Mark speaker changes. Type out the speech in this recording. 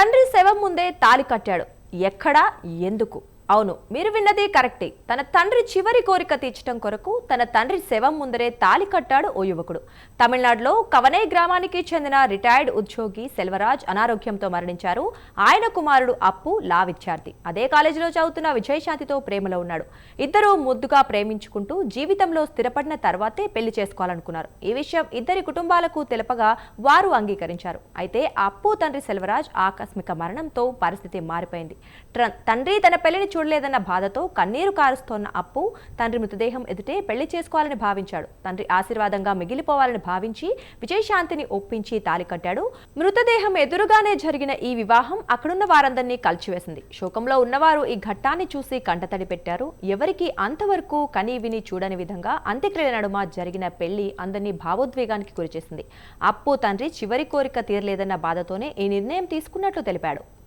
Speaker 1: తండ్రి శవం ముందే తాలి కట్టాడు. ఎక్కడా? ఎందుకు? అవును మీరు విన్నది కరెక్టే. తన తండ్రి చివరి కోరిక తీర్చడం కొరకు తన తండ్రి శవం ముందరే తాలి కట్టాడు ఓ యువకుడు. తమిళనాడులో కవనై గ్రామానికి చెందిన రిటైర్డ్ ఉద్యోగి సెల్వరాజ్ అనారోగ్యంతో మరణించారు. ఆయన కుమారుడు అప్పు లా విద్యార్థి. అదే కాలేజీలో చదువుతున్న విజయశాంతితో ప్రేమలో ఉన్నాడు. ఇద్దరూ ముద్దుగా ప్రేమించుకుంటూ జీవితంలో స్థిరపడిన తర్వాతే పెళ్ళి చేసుకోవాలనుకున్నారు. ఈ విషయం ఇద్దరి కుటుంబాలకు తెలపగా వారు అంగీకరించారు. అయితే అప్పు తండ్రి సెల్వరాజ్ ఆకస్మిక మరణంతో పరిస్థితి మారిపోయింది. తండ్రి తన పెళ్ళిని చూడలేదన్న బాధతో కన్నీరు కారుస్తోన్న అప్పు తండ్రి మృతదేహం ఎదుటే పెళ్ళి చేసుకోవాలని భావించాడు. తండ్రి ఆశీర్వాదంగా మిగిలిపోవాలని భావించి విజయశాంతిని ఒప్పించి తాలి కట్టాడు. మృతదేహం ఎదురుగానే జరిగిన ఈ వివాహం అక్కడున్న వారందరినీ కలిచివేసింది. శోకంలో ఉన్నవారు ఈ ఘట్టాన్ని చూసి కంటతడి పెట్టారు. ఎవరికి అంతవరకు కనీ విని చూడని విధంగా అంత్యక్రియల నడుమ జరిగిన పెళ్ళి అందరినీ భావోద్వేగానికి గురిచేసింది. అప్పు తండ్రి చివరి కోరిక తీరలేదన్న బాధతోనే ఈ నిర్ణయం తీసుకున్నట్లు తెలిపాడు.